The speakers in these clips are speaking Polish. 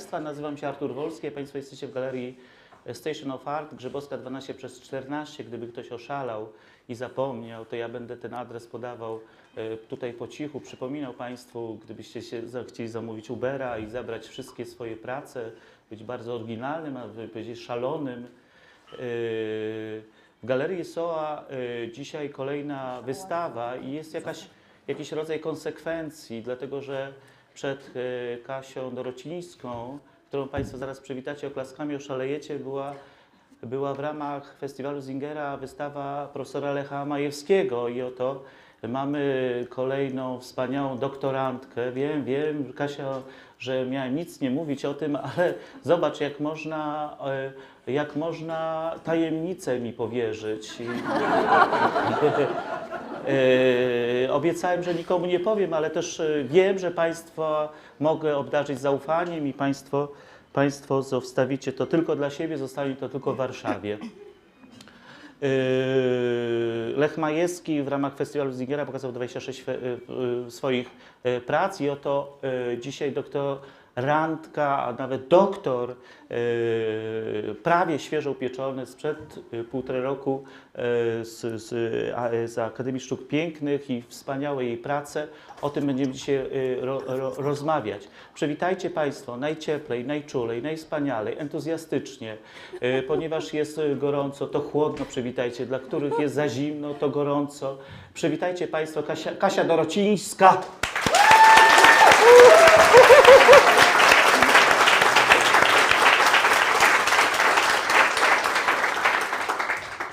Państwa, nazywam się Artur Wolski, a Państwo jesteście w Galerii Station of Art, Grzybowska 12 przez 14. Gdyby ktoś oszalał i zapomniał, to ja będę ten adres podawał e, tutaj po cichu, przypominał Państwu, gdybyście się chcieli zamówić Ubera i zabrać wszystkie swoje prace, być bardzo oryginalnym, a powiedzieć szalonym. Yy, W Galerii SOA yy, dzisiaj kolejna wystawa i jest jakaś, jakiś rodzaj konsekwencji, dlatego że przed yy, Kasią Dorocińską, którą Państwo zaraz przywitacie oklaskami, oszalejecie, była, była w ramach festiwalu Zingera wystawa profesora Lecha Majewskiego i oto mamy kolejną wspaniałą doktorantkę. Wiem, wiem, Kasia, że miałem nic nie mówić o tym, ale zobacz, jak można, e, jak można tajemnicę mi powierzyć. E, obiecałem, że nikomu nie powiem, ale też e, wiem, że Państwa mogę obdarzyć zaufaniem i Państwo, państwo zostawicie to tylko dla siebie, zostanie to tylko w Warszawie. Yy, Lech Majewski w ramach festiwalu Zingera pokazał 26 fe- yy, swoich prac i oto dzisiaj doktorantka, a nawet doktor, yy, prawie świeżo upieczony sprzed yy, półtorej roku yy, z, z, z Akademii Sztuk Pięknych i wspaniałe jej prace. O tym będziemy dzisiaj ro, ro, rozmawiać. Przywitajcie Państwo najcieplej, najczulej, najwspanialej, entuzjastycznie, ponieważ jest gorąco, to chłodno przywitajcie, dla których jest za zimno, to gorąco. Przywitajcie Państwo Kasia, Kasia Dorocińska.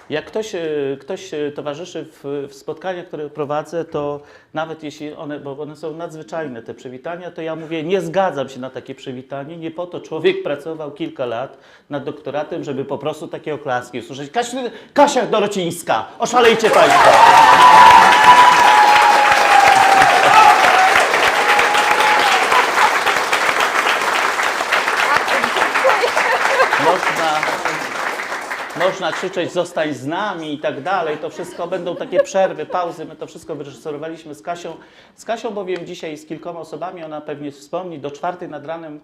Jak ktoś, e, ktoś e, towarzyszy w, w spotkaniach, które prowadzę, to nawet jeśli one, bo one są nadzwyczajne, te przywitania, to ja mówię, nie zgadzam się na takie przywitanie. Nie po to człowiek pracował kilka lat nad doktoratem, żeby po prostu takie oklaski usłyszeć. Kasia, Kasia Dorocińska, oszalejcie Państwo. Można, można krzyczeć zostań z nami i tak dalej. To wszystko będą takie przerwy, pauzy. My to wszystko wyreżyserowaliśmy z Kasią. Z Kasią bowiem dzisiaj z kilkoma osobami, ona pewnie wspomni, do czwartej nad ranem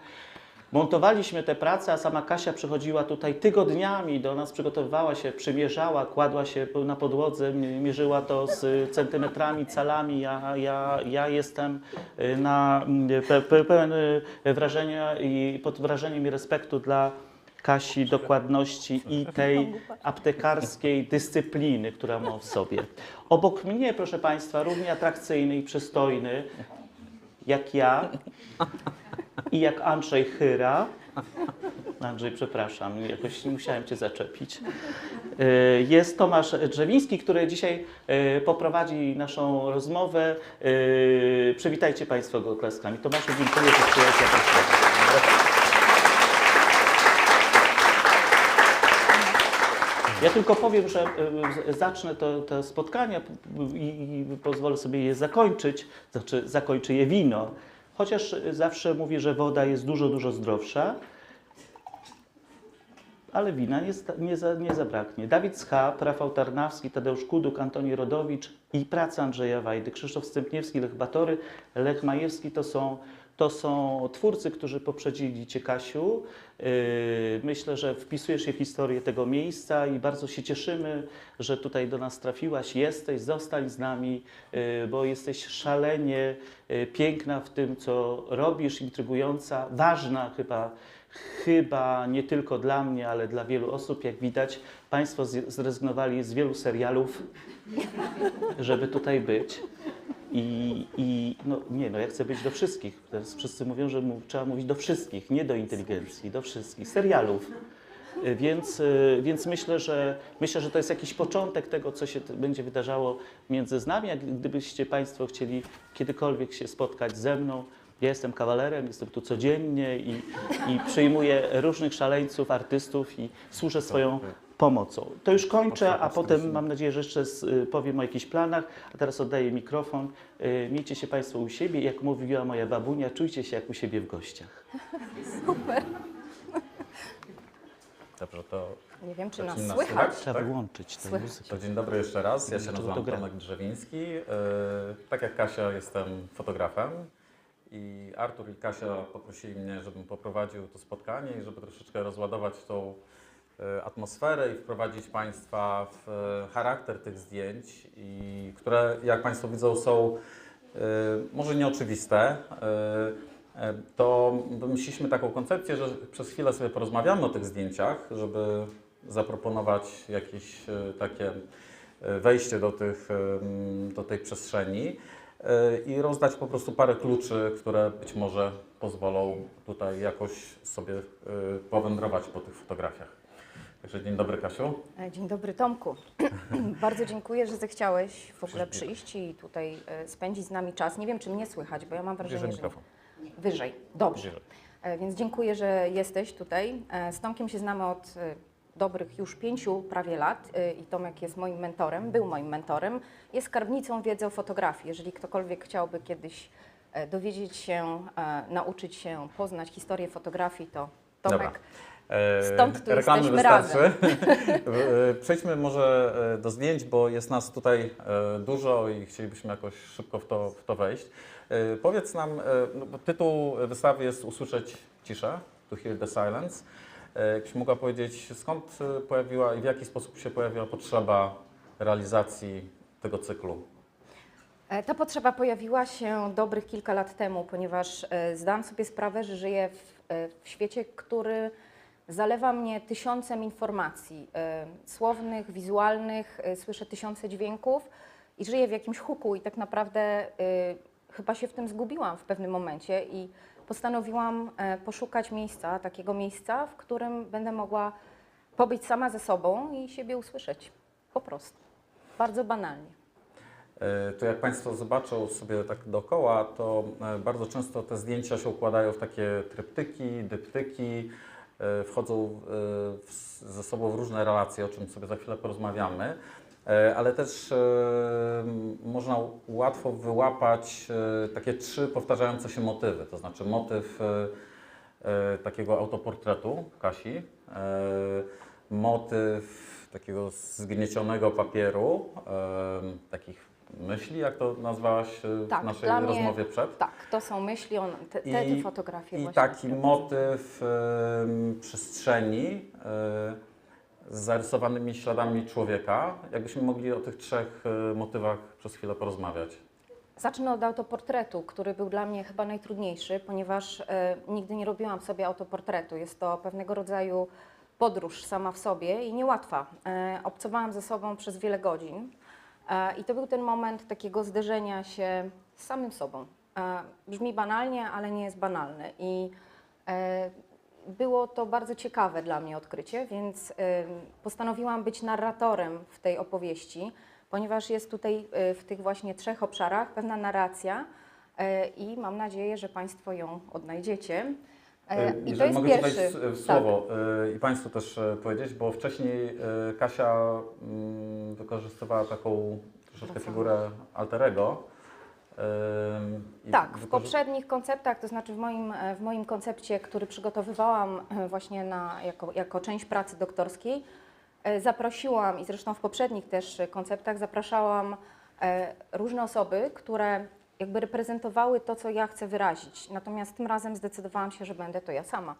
montowaliśmy te prace, a sama Kasia przychodziła tutaj tygodniami do nas, przygotowywała się, przymierzała, kładła się na podłodze, mierzyła to z centymetrami, calami. Ja, ja, ja jestem y, na, pe, pełen y, wrażenia i pod wrażeniem i respektu dla Kasi dokładności i tej aptekarskiej dyscypliny, która ma w sobie. Obok mnie, proszę Państwa, równie atrakcyjny i przystojny, jak ja i jak Andrzej Chyra. Andrzej, przepraszam, jakoś musiałem Cię zaczepić. Y, Jest Tomasz Drzewiński, który dzisiaj y, poprowadzi naszą rozmowę. Y, Przywitajcie Państwo go oklaskami. Tomaszu, dziękuję, że przyjąłeś Ja tylko powiem, że y, zacznę to, to spotkanie y, i, i pozwolę sobie je zakończyć, znaczy zakończę je wino. Chociaż y, zawsze mówię, że woda jest dużo, dużo zdrowsza, ale wina nie, nie, za, nie zabraknie. Dawid Schab, Rafał Tarnawski, Tadeusz Kuduk, Antoni Rodowicz i praca Andrzeja Wajdy, Krzysztof Stępniewski, Lech Batory, Lech Majewski to są, to są twórcy, którzy poprzedzili Cię, Kasiu. Yy, Myślę, że wpisujesz się w historię tego miejsca i bardzo się cieszymy, że tutaj do nas trafiłaś, jesteś, zostań z nami, yy, bo jesteś szalenie yy, piękna w tym, co robisz, intrygująca, ważna chyba chyba nie tylko dla mnie, ale dla wielu osób. Jak widać, Państwo zrezygnowali z wielu serialów, żeby tutaj być. I, i no nie, no ja chcę być do wszystkich. Teraz wszyscy mówią, że mu, trzeba mówić do wszystkich, nie do inteligencji, do wszystkich. Serialów. Y, Więc, y, więc myślę, że, myślę, że to jest jakiś początek tego, co się będzie wydarzało między nami. Jak gdybyście Państwo chcieli kiedykolwiek się spotkać ze mną, ja jestem kawalerem, jestem tu codziennie i, i przyjmuję różnych szaleńców, artystów i służę swoją pomocą. To już kończę, a potem mam nadzieję, że jeszcze y, powiem o jakichś planach. A teraz oddaję mikrofon. Y, Miejcie się Państwo u siebie. Jak mówiła moja babunia, czujcie się jak u siebie w gościach. Dobrze, to, Nie wiem, czy nas nas słychać. Trzeba tak? wyłączyć tę Słychać. muzykę. To dzień dobry jeszcze raz. Ja się nazywam? Tomek Drzewiński. Yy, Tak jak Kasia, jestem fotografem i Artur i Kasia poprosili mnie, żebym poprowadził to spotkanie i żeby troszeczkę rozładować tą atmosferę i wprowadzić Państwa w e, charakter tych zdjęć, i które jak Państwo widzą są e, może nieoczywiste. E, e, To wymyśliliśmy taką koncepcję, że przez chwilę sobie porozmawiamy o tych zdjęciach, żeby zaproponować jakieś e, takie e, wejście do, tych, do tej przestrzeni e, i rozdać po prostu parę kluczy, które być może pozwolą tutaj jakoś sobie e, powędrować po tych fotografiach. Także dzień dobry Kasiu. E, Dzień dobry Tomku. Bardzo dziękuję, że zechciałeś w ogóle przyjść i tutaj e, spędzić z nami czas. Nie wiem, czy mnie słychać, bo ja mam wrażenie, Bierze że mikrofon. wyżej. Dobrze. E, Więc dziękuję, że jesteś tutaj. Z Tomkiem się znamy od dobrych już pięciu prawie lat i Tomek jest moim mentorem, był moim mentorem. Jest skarbnicą wiedzy o fotografii. Jeżeli ktokolwiek chciałby kiedyś dowiedzieć się, nauczyć się, poznać historię fotografii, to Tomek. Dobra. E, Stąd tu reklamy jesteśmy wystarczy. E, Przejdźmy może e, do zdjęć, bo jest nas tutaj e, dużo i chcielibyśmy jakoś szybko w to, w to wejść. E, Powiedz nam, e, no, tytuł wystawy jest Usłyszeć ciszę, To Hear the Silence. E, Jakbyś mogła powiedzieć, skąd e, pojawiła i w jaki sposób się pojawiła potrzeba realizacji tego cyklu? E, Ta potrzeba pojawiła się dobrych kilka lat temu, ponieważ e, zdałam sobie sprawę, że żyję w, e, w świecie, który zalewa mnie tysiącem informacji e, słownych, wizualnych, e, słyszę tysiące dźwięków i żyję w jakimś huku i tak naprawdę e, chyba się w tym zgubiłam w pewnym momencie i postanowiłam e, poszukać miejsca, takiego miejsca, w którym będę mogła pobyć sama ze sobą i siebie usłyszeć. Po prostu. Bardzo banalnie. E, To jak Państwo zobaczą sobie tak dookoła, to e, bardzo często te zdjęcia się układają w takie tryptyki, dyptyki, wchodzą e, w- ze sobą w różne relacje, o czym sobie za chwilę porozmawiamy. E, Ale też e, można łatwo wyłapać e, takie trzy powtarzające się motywy, to znaczy motyw e, e, takiego autoportretu Kasi, e, motyw takiego zgniecionego papieru, e, takich myśli, jak to nazwałaś e, Tak, w naszej mnie- rozmowie przed. Tak, to są myśli, on, te, te I- fotografie I taki motyw em, przestrzeni e, z zarysowanymi śladami człowieka. Jakbyśmy mogli o tych trzech e, motywach przez chwilę porozmawiać. Zacznę od autoportretu, który był dla mnie chyba najtrudniejszy, ponieważ e, nigdy nie robiłam sobie autoportretu. Jest to pewnego rodzaju podróż sama w sobie i niełatwa. E, obcowałam ze sobą przez wiele godzin i to był ten moment takiego zderzenia się z samym sobą. E, brzmi banalnie, ale nie jest banalne i e, było to bardzo ciekawe dla mnie odkrycie, więc postanowiłam być narratorem w tej opowieści, ponieważ jest tutaj e, w tych właśnie trzech obszarach pewna narracja e, i mam nadzieję, że Państwo ją odnajdziecie. E, I to Jeżeli jest mogę pierwszy. tutaj w słowo e, i Państwu też e, powiedzieć, bo wcześniej e, Kasia mm, wykorzystywała taką troszeczkę figurę alterego. i Tak, w poprzednich konceptach, to znaczy w moim, e, w moim koncepcie, który przygotowywałam e, właśnie na, jako, jako część pracy doktorskiej, e, zaprosiłam i zresztą w poprzednich też e, konceptach zapraszałam e, różne osoby, które jakby reprezentowały to, co ja chcę wyrazić. Natomiast tym razem zdecydowałam się, że będę to ja sama,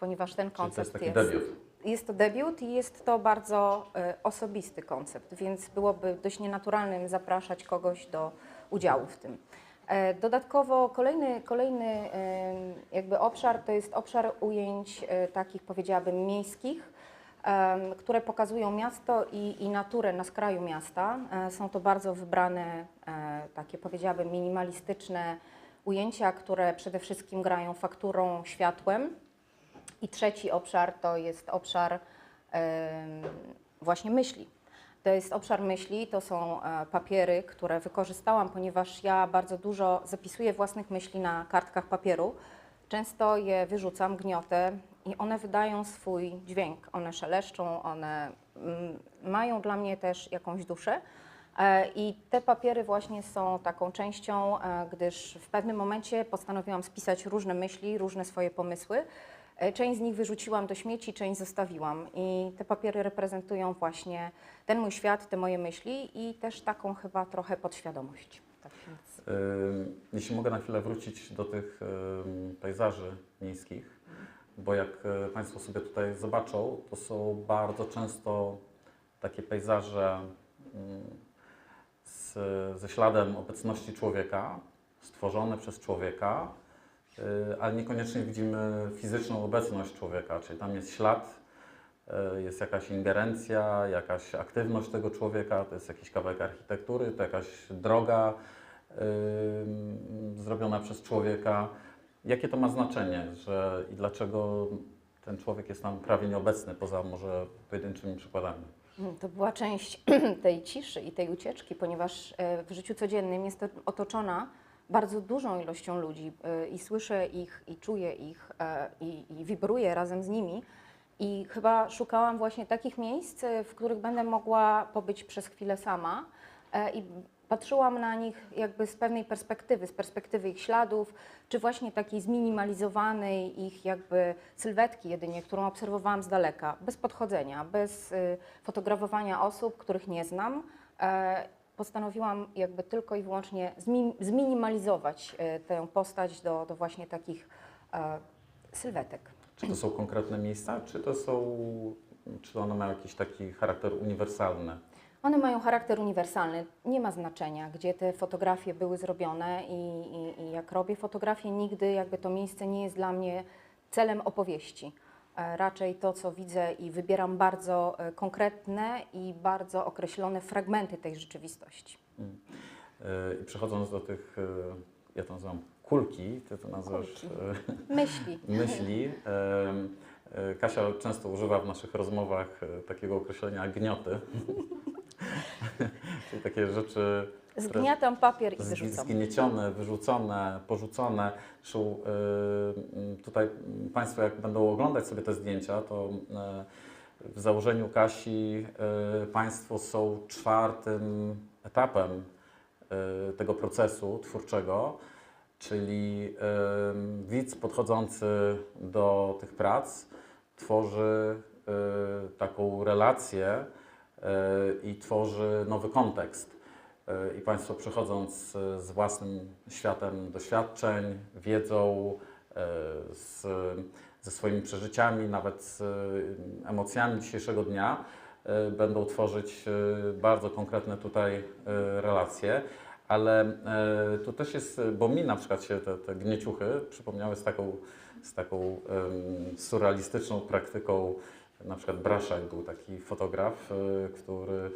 ponieważ ten Czyli to jest koncept taki jest debiut. jest to debiut i jest to bardzo e, osobisty koncept, więc byłoby dość nienaturalnym zapraszać kogoś do udziału w tym. E, dodatkowo kolejny, kolejny jakby obszar to jest obszar ujęć e, takich powiedziałabym miejskich, które pokazują miasto i, i naturę na skraju miasta. E, Są to bardzo wybrane, e, takie powiedziałabym minimalistyczne ujęcia, które przede wszystkim grają fakturą, światłem. I trzeci obszar to jest obszar właśnie myśli. To jest obszar myśli, to są e, papiery, które wykorzystałam, ponieważ ja bardzo dużo zapisuję własnych myśli na kartkach papieru. Często je wyrzucam, gniotę i one wydają swój dźwięk. One szeleszczą, one mm, mają dla mnie też jakąś duszę. E, I te papiery właśnie są taką częścią, e, gdyż w pewnym momencie postanowiłam spisać różne myśli, różne swoje pomysły. E, Część z nich wyrzuciłam do śmieci, część zostawiłam. I te papiery reprezentują właśnie ten mój świat, te moje myśli i też taką chyba trochę podświadomość. Tak więc Jeśli mogę na chwilę wrócić do tych pejzaży miejskich, bo jak e, Państwo sobie tutaj zobaczą, to są bardzo często takie pejzaże ym, z, ze śladem obecności człowieka, stworzone przez człowieka, y, ale niekoniecznie widzimy fizyczną obecność człowieka, czyli tam jest ślad, y, jest jakaś ingerencja, jakaś aktywność tego człowieka, to jest jakiś kawałek architektury, to jakaś droga zrobiona przez człowieka. Jakie to ma znaczenie, że i dlaczego ten człowiek jest tam prawie nieobecny, poza może pojedynczymi przykładami? Mm, To była część tej ciszy i tej ucieczki, ponieważ e, w życiu codziennym jestem otoczona bardzo dużą ilością ludzi e, i słyszę ich, i czuję ich, e, i, i wibruję razem z nimi. I chyba szukałam właśnie takich miejsc, w których będę mogła pobyć przez chwilę sama i patrzyłam na nich jakby z pewnej perspektywy, z perspektywy ich śladów, czy właśnie takiej zminimalizowanej ich jakby sylwetki jedynie, którą obserwowałam z daleka, bez podchodzenia, bez y, fotografowania osób, których nie znam. E, postanowiłam jakby tylko i wyłącznie zmi- zminimalizować e, tę postać do, do właśnie takich e, sylwetek. Czy to są konkretne miejsca, czy to są, czy one mają jakiś taki charakter uniwersalny? One mają charakter uniwersalny. Nie ma znaczenia, gdzie te fotografie były zrobione i, i, i jak robię fotografię, nigdy jakby to miejsce nie jest dla mnie celem opowieści. E, Raczej to, co widzę i wybieram bardzo e, konkretne i bardzo określone fragmenty tej rzeczywistości. Yy, I przechodząc do tych, yy, ja to nazywam kulki, ty to nazywasz yy, Myśli. myśli. Yy, Kasia często używa w naszych rozmowach takiego określenia gnioty. Czyli takie rzeczy Zgniatam papier i wyrzucam. zgniecione, wyrzucone, porzucone. Zresztą yy, tutaj Państwo jak będą oglądać sobie te zdjęcia, to yy, w założeniu Kasi yy, Państwo są czwartym etapem tego procesu twórczego, czyli widz podchodzący do tych prac tworzy taką relację i tworzy nowy kontekst. I Państwo przychodząc e, z własnym światem doświadczeń, wiedzą, e, z, ze swoimi przeżyciami, nawet z e, emocjami dzisiejszego dnia, e, będą tworzyć e, bardzo konkretne tutaj e, relacje. Ale e, to też jest, bo mi na przykład się te, te gnieciuchy przypomniały z taką, z taką surrealistyczną praktyką. Na przykład Braszak był taki fotograf, e, który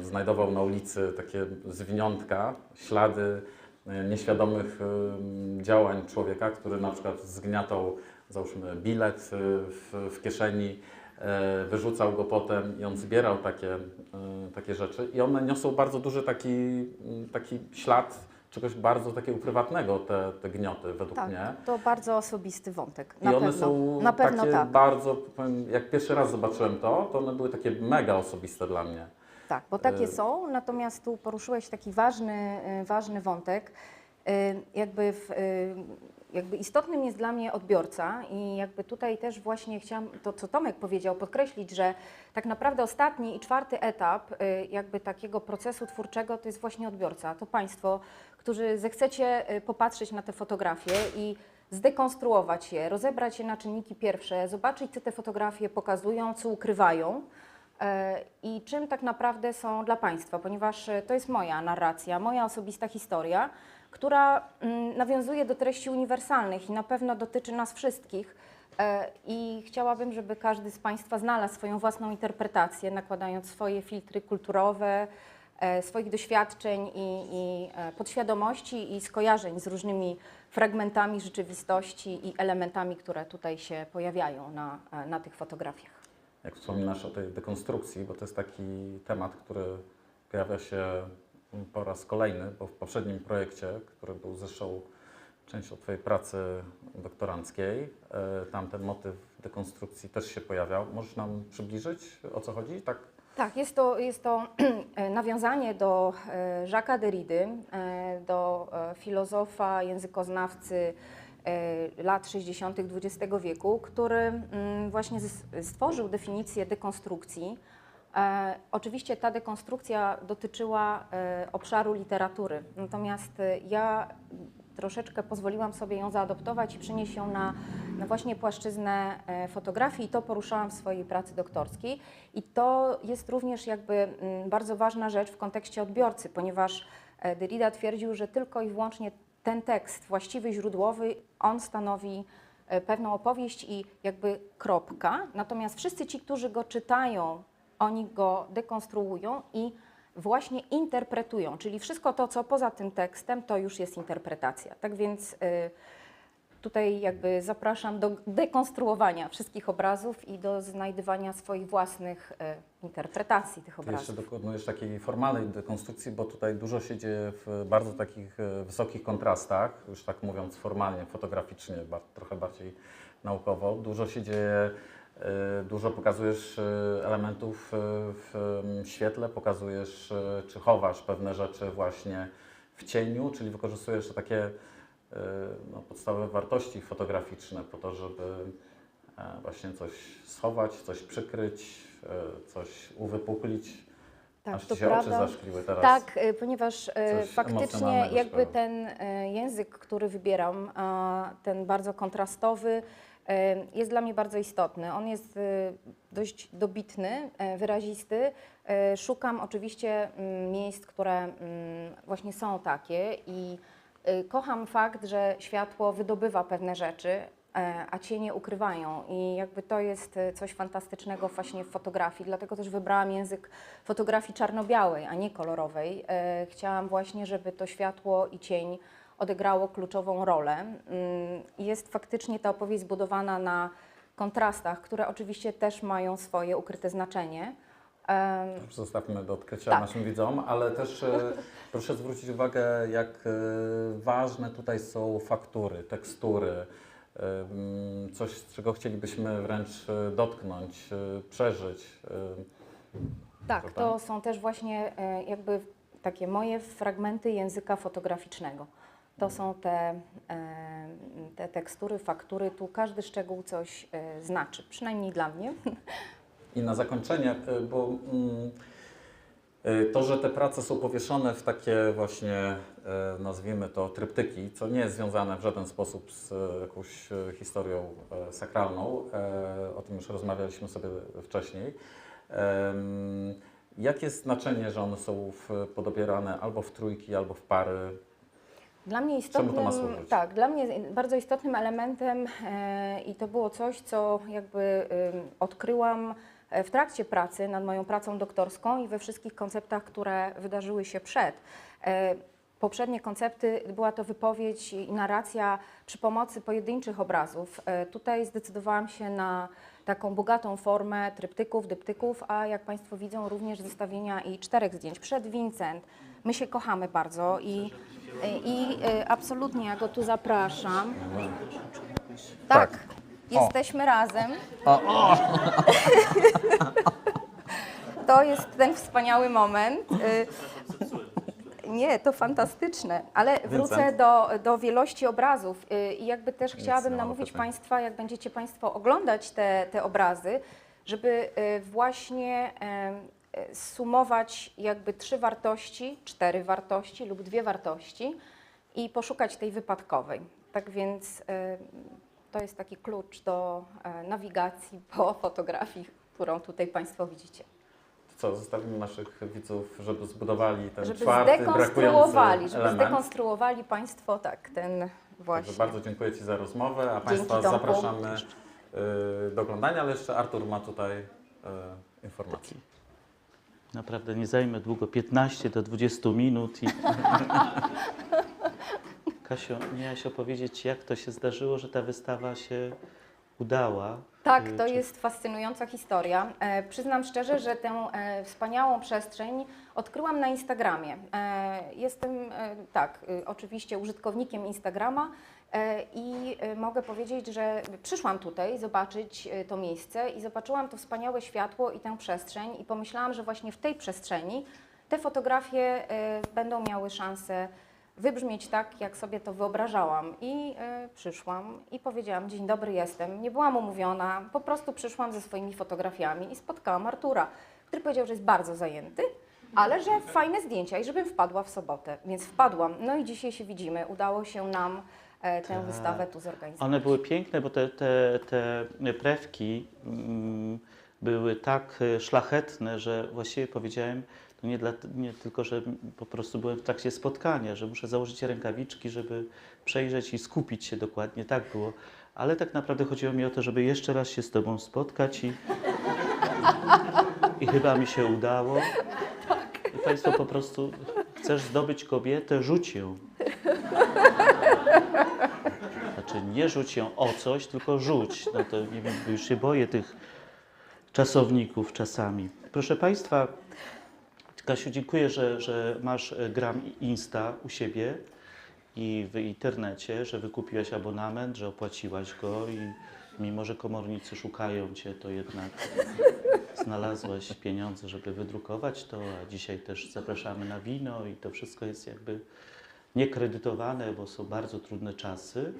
znajdował na ulicy takie zwiniątka, ślady e, nieświadomych em, działań człowieka, który na przykład zgniatał, załóżmy, bilet w, w kieszeni, e, wyrzucał go potem i on zbierał takie, takie rzeczy. I one niosą bardzo duży taki, taki ślad czegoś bardzo takiego prywatnego, te, te gnioty według Tak, mnie. to bardzo osobisty wątek. I Na one pewno. są Na pewno takie tak. bardzo, powiem, jak pierwszy raz zobaczyłem to, to one były takie mega osobiste dla mnie. Tak, bo takie Y- są, natomiast tu poruszyłeś taki ważny, y, ważny wątek. Y, Jakby, w, y, jakby istotnym jest dla mnie odbiorca i jakby tutaj też właśnie chciałam to, co Tomek powiedział, podkreślić, że tak naprawdę ostatni i czwarty etap y, jakby takiego procesu twórczego to jest właśnie odbiorca. To Państwo, którzy zechcecie popatrzeć na te fotografie i zdekonstruować je, rozebrać je na czynniki pierwsze, zobaczyć, co te fotografie pokazują, co ukrywają. I czym tak naprawdę są dla Państwa, ponieważ to jest moja narracja, moja osobista historia, która mm, nawiązuje do treści uniwersalnych i na pewno dotyczy nas wszystkich. E, I chciałabym, żeby każdy z Państwa znalazł swoją własną interpretację, nakładając swoje filtry kulturowe, e, swoich doświadczeń i, i e, podświadomości i skojarzeń z różnymi fragmentami rzeczywistości i elementami, które tutaj się pojawiają na, na tych fotografiach. Jak wspominasz o tej dekonstrukcji, bo to jest taki temat, który pojawia się po raz kolejny, bo w poprzednim projekcie, który był zresztą częścią Twojej pracy doktoranckiej, e, tam ten motyw dekonstrukcji też się pojawiał. Możesz nam przybliżyć, o co chodzi? Tak, Tak, jest to, jest to nawiązanie do e, Jacques'a Derrida, e, do e, filozofa, językoznawcy e, lat 60. XX wieku, który mm, właśnie stworzył definicję dekonstrukcji E, oczywiście ta dekonstrukcja dotyczyła e, obszaru literatury, natomiast e, ja troszeczkę pozwoliłam sobie ją zaadoptować i przynieść ją na, na właśnie płaszczyznę e, fotografii i to poruszałam w swojej pracy doktorskiej. I to jest również jakby mm, bardzo ważna rzecz w kontekście odbiorcy, ponieważ e, Derrida twierdził, że tylko i wyłącznie ten tekst właściwy, źródłowy, on stanowi e, pewną opowieść i jakby kropka. Natomiast wszyscy ci, którzy go czytają, oni go dekonstruują i właśnie interpretują, czyli wszystko to, co poza tym tekstem, to już jest interpretacja. Tak więc y, tutaj jakby zapraszam do dekonstruowania wszystkich obrazów i do znajdywania swoich własnych y, interpretacji tych Ty jeszcze obrazów. dokonujesz takiej formalnej dekonstrukcji, bo tutaj dużo się dzieje w bardzo takich e, wysokich kontrastach, już tak mówiąc formalnie, fotograficznie, trochę bardziej naukowo. Dużo się dzieje, dużo pokazujesz e, elementów e, w em, świetle, pokazujesz e, czy chowasz pewne rzeczy właśnie w cieniu, czyli wykorzystujesz takie e, no, podstawowe wartości fotograficzne po to, żeby e, właśnie coś schować, coś przykryć, e, coś uwypuklić. Tak, Aż to ci się prawda. oczy zaszkliły teraz. Tak, y, ponieważ y, Coś faktycznie jakby ten y, język, który wybieram, ten bardzo kontrastowy, y, jest dla mnie bardzo istotny. On jest y, dość dobitny, y, wyrazisty. Y, Szukam oczywiście mm, miejsc, które mm, właśnie są takie i y, kocham fakt, że światło wydobywa pewne rzeczy, e, a cienie ukrywają. I jakby to jest e, coś fantastycznego właśnie w fotografii. Dlatego też wybrałam język fotografii czarno-białej, a nie kolorowej. E, Chciałam właśnie, żeby to światło i cień odegrało kluczową rolę. Mm, Jest faktycznie ta opowieść zbudowana na kontrastach, które oczywiście też mają swoje ukryte znaczenie. Zostawmy do odkrycia Tak. naszym widzom, ale też e, proszę zwrócić uwagę, jak e, ważne tutaj są faktury, tekstury, coś, czego chcielibyśmy wręcz e, dotknąć, przeżyć. Tak, to są też właśnie jakby takie moje fragmenty języka fotograficznego. To są te, e, te tekstury, faktury, tu każdy szczegół coś e, znaczy, przynajmniej dla mnie. I na zakończenie, y, bo mm, to, że te prace są powieszone w takie właśnie, nazwijmy to, tryptyki, co nie jest związane w żaden sposób z jakąś historią sakralną, o tym już rozmawialiśmy sobie wcześniej. Jakie jest znaczenie, że one są podobierane albo w trójki, albo w pary? Dla mnie istotnym, tak, dla mnie bardzo istotnym elementem e, i to było coś, co jakby ym, odkryłam e, w trakcie pracy nad moją pracą doktorską i we wszystkich konceptach, które wydarzyły się przed. E, Poprzednie koncepty była to wypowiedź i narracja przy pomocy pojedynczych obrazów. E, Tutaj zdecydowałam się na taką bogatą formę tryptyków, dyptyków, a jak Państwo widzą również zestawienia i czterech zdjęć. Przed Vincent. My się kochamy bardzo i, i e, absolutnie ja go tu zapraszam. Tak, Tak. jesteśmy razem. To jest ten wspaniały moment. Y, Nie, to fantastyczne, ale wrócę do, do wielości obrazów y, i jakby też chciałabym namówić pytań. Państwa, jak będziecie Państwo oglądać te, te obrazy, żeby y, właśnie sumować jakby trzy wartości, cztery wartości lub dwie wartości i poszukać tej wypadkowej. Tak więc y, to jest taki klucz do e, nawigacji po fotografii, którą tutaj Państwo widzicie. Co, zostawimy naszych widzów, żeby zbudowali ten Żeby czwarty, brakujący zdekonstruowali, żeby element. zdekonstruowali Państwo tak, ten Także właśnie. bardzo dziękuję Ci za rozmowę, a Państwa zapraszamy y, do oglądania, ale jeszcze Artur ma tutaj y, informacje. Naprawdę nie zajmę długo, 15 do 20 minut. I... Kasio, miałaś opowiedzieć, jak to się zdarzyło, że ta wystawa się udała. Tak, Y, to czy- jest fascynująca historia. E, przyznam szczerze, że tę e, wspaniałą przestrzeń odkryłam na Instagramie. E, jestem, e, tak, y, oczywiście użytkownikiem Instagrama i e, mogę powiedzieć, że przyszłam tutaj zobaczyć e, to miejsce i zobaczyłam to wspaniałe światło i tę przestrzeń i pomyślałam, że właśnie w tej przestrzeni te fotografie e, będą miały szansę wybrzmieć tak, jak sobie to wyobrażałam. I e, przyszłam i powiedziałam, dzień dobry, jestem. Nie byłam umówiona, po prostu przyszłam ze swoimi fotografiami i spotkałam Artura, który powiedział, że jest bardzo zajęty, ale że fajne zdjęcia i żebym wpadła w sobotę. Więc wpadłam. No i dzisiaj się widzimy. Udało się nam e, tę Tak. wystawę tu zorganizować. One były piękne, bo te, te, te prewki mm, były tak e, szlachetne, że właściwie powiedziałem, to nie, dla, nie tylko, że po prostu byłem w trakcie spotkania, że muszę założyć rękawiczki, żeby przejrzeć i skupić się dokładnie. Tak było. Ale tak naprawdę chodziło mi o to, żeby jeszcze raz się z Tobą spotkać i, i chyba mi się udało. I Państwo po prostu, chcesz zdobyć kobietę, rzuć ją. Znaczy nie rzuć ją o coś, tylko rzuć. No to nie wiem, już się boję tych czasowników czasami. Proszę Państwa, Kasiu, dziękuję, że, że masz e, gram Insta u siebie i w internecie, że wykupiłaś abonament, że opłaciłaś go i mimo, że komornicy szukają Cię, to jednak znalazłaś pieniądze, żeby wydrukować to, a dzisiaj też zapraszamy na wino i to wszystko jest jakby niekredytowane, bo są bardzo trudne czasy.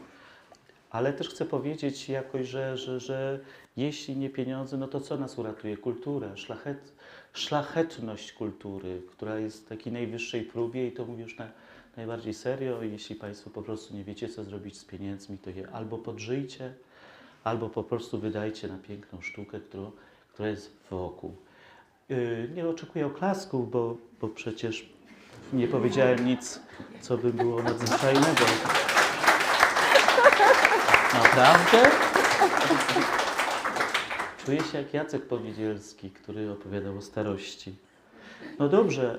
Ale też chcę powiedzieć jakoś, że, że, że jeśli nie pieniądze, no to co nas uratuje? Kultura, szlachet, szlachetność kultury, która jest w takiej najwyższej próbie i to mówię już na, najbardziej serio. Jeśli Państwo po prostu nie wiecie, co zrobić z pieniędzmi, to je albo podżyjcie, albo po prostu wydajcie na piękną sztukę, którą, która jest wokół. Yy, nie oczekuję oklasków, bo, bo przecież nie powiedziałem nic, co by było nadzwyczajnego. Naprawdę? Czuję się jak Jacek Powiedzielski, który opowiadał o starości. No dobrze,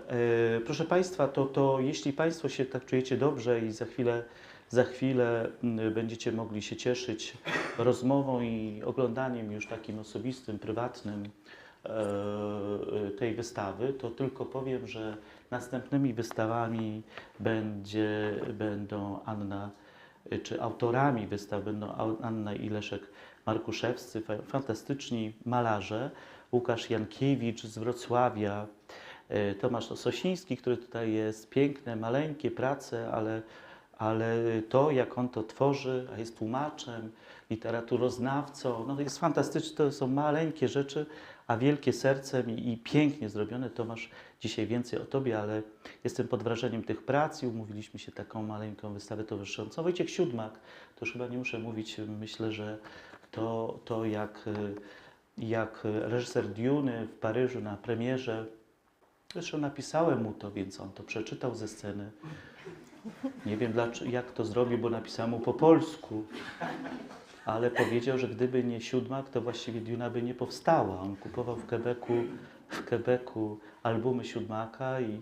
e, proszę Państwa, to, to jeśli Państwo się tak czujecie dobrze i za chwilę, za chwilę będziecie mogli się cieszyć rozmową i oglądaniem już takim osobistym, prywatnym e, tej wystawy, to tylko powiem, że następnymi wystawami będzie, będą Anna czy autorami wystaw będą Anna i Leszek Markuszewscy, fa- fantastyczni malarze, Łukasz Jankiewicz z Wrocławia, e, Tomasz Ososiński, który tutaj jest, piękne, maleńkie prace, ale, ale to, jak on to tworzy, a jest tłumaczem, literaturoznawcą, no jest fantastyczne, to są maleńkie rzeczy, a wielkie sercem i, pięknie zrobione. Tomasz, dzisiaj więcej o Tobie, ale jestem pod wrażeniem tych prac i umówiliśmy się taką maleńką wystawę towarzyszącą. Wojciech Siódmak, to już chyba nie muszę mówić, myślę, że to, to jak, jak reżyser Duny w Paryżu na premierze, zresztą napisałem mu to, więc on to przeczytał ze sceny. Nie wiem jak to zrobił, bo napisałem mu po polsku. Ale powiedział, że gdyby nie Siódmak, to właściwie Duna by nie powstała. On kupował w Quebecu, w Quebecu albumy Siódmaka i,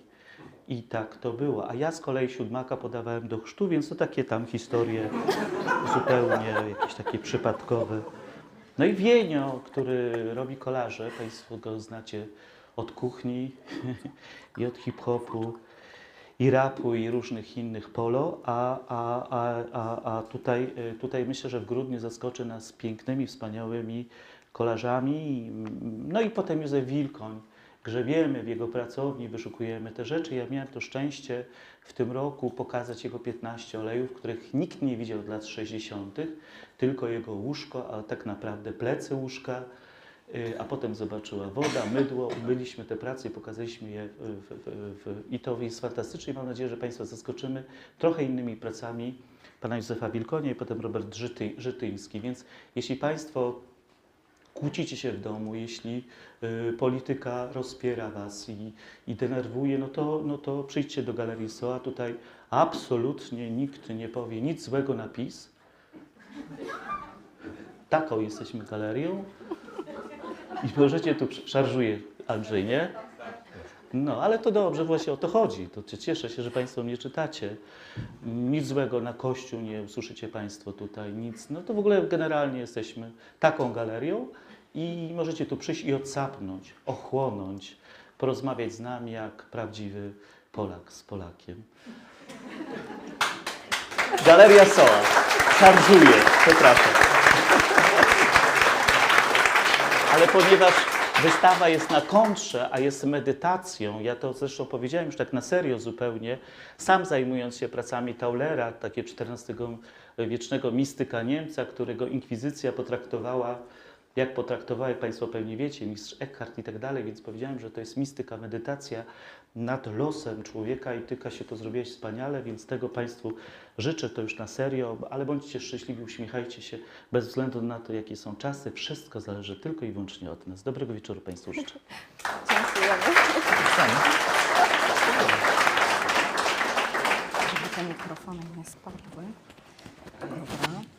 i tak to było. A ja z kolei Siódmaka podawałem do chrztu, więc to takie tam historie zupełnie jakieś takie przypadkowe. No i Wienio, który robi kolarze, Państwo go znacie od kuchni i od hip-hopu i rapu i różnych innych polo, a, a, a, a, a tutaj, y, tutaj myślę, że w grudniu zaskoczy nas pięknymi, wspaniałymi kolarzami. No i potem Józef Wilkoń. Grzebiemy w jego pracowni, wyszukujemy te rzeczy. Ja miałem to szczęście w tym roku pokazać jego 15 olejów, których nikt nie widział od lat 60., tylko jego łóżko, a tak naprawdę plecy łóżka. Y, A potem zobaczyła woda, mydło, umyliśmy te prace i pokazaliśmy je. W, w, w, I to jest fantastycznie. Mam nadzieję, że Państwa zaskoczymy trochę innymi pracami pana Józefa Wilkonia i potem Robert Żyty, Żytyński. Więc jeśli Państwo kłócicie się w domu, jeśli y, polityka rozpiera Was i, i denerwuje, no to, no to przyjdźcie do Galerii SOA. Tutaj absolutnie nikt nie powie nic złego na PiS. Taką jesteśmy galerią. I możecie tu, szarżuje Andrzej, nie? No, ale to dobrze, właśnie o to chodzi. To cieszę się, że Państwo mnie czytacie. Nic złego na Kościół nie usłyszycie Państwo tutaj, nic. No to w ogóle generalnie jesteśmy taką galerią i możecie tu przyjść i odsapnąć, ochłonąć, porozmawiać z nami jak prawdziwy Polak z Polakiem. Galeria Soła. Szarżuje, przepraszam. Ale ponieważ wystawa jest na kontrze, a jest medytacją, ja to zresztą powiedziałem już tak na serio zupełnie, sam zajmując się pracami Taulera, takiego XIV-wiecznego mistyka Niemca, którego inkwizycja potraktowała jak potraktowały, jak Państwo pewnie wiecie, mistrz Eckhart i tak dalej, więc powiedziałem, że to jest mistyka, medytacja nad losem człowieka i Tyka się to zrobiłeś wspaniale, więc tego Państwu życzę to już na serio, ale bądźcie szczęśliwi, uśmiechajcie się bez względu na to, jakie są czasy. Wszystko zależy tylko i wyłącznie od nas. Dobrego wieczoru Państwu życzę. Dziękujemy. Żeby te mikrofony nie spadły. Dobra.